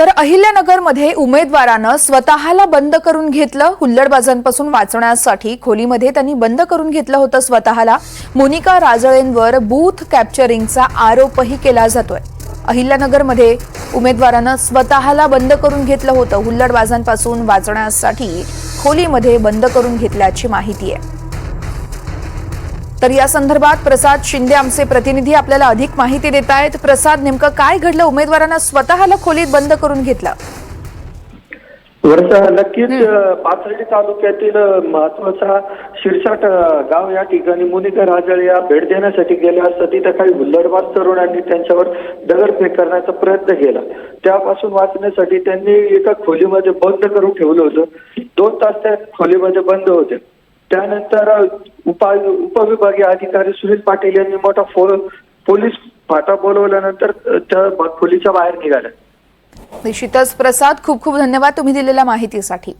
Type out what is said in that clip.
तर अहिल्यानगरमध्ये उमेदवारानं स्वतःला बंद करून घेतलं. हुल्लडबाजांपासून वाचण्यासाठी खोलीमध्ये त्यांनी बंद करून घेतलं होतं स्वतःला. मोनिका राजळेंवर बूथ कॅप्चरिंगचा आरोपही केला जातोय. अहिल्यानगरमध्ये उमेदवारानं स्वतःला बंद करून घेतलं होतं. हुल्लडबाजांपासून वाचण्यासाठी खोलीमध्ये बंद करून घेतल्याची माहिती आहे. तर या संदर्भात प्रसाद शिंदे आमचे प्रतिनिधी आपल्याला अधिक माहिती देत आहेत प्रसाद नेमकं काय घडलं? उमेदवारांना स्वतःला खोलीत बंद करून घेतलं. वर्षा नक्कीच पाथर्डी तालुक्यातील महत्त्वाचा शिरसाट गाव या ठिकाणी मुनिका राजळ या भेट देण्यासाठी गेल्या असता तिथं काही हुल्लडबाज तरुणांनी त्यांच्यावर दगडफेक करण्याचा प्रयत्न केला. त्यापासून वाचण्यासाठी त्यांनी एका खोलीमध्ये बंद करून ठेवलं होतं. दोन तास त्या खोलीमध्ये बंद होते. त्यानंतर उपाय उपा उपविभागीय अधिकारी सुनील पाटील यांनी मोठा फो पोलीस फाटा बोलवल्यानंतर त्या खोलीच्या बाहेर निघाल्या. निश्चितच. प्रसाद खूप खूप धन्यवाद तुम्ही दिलेल्या माहितीसाठी.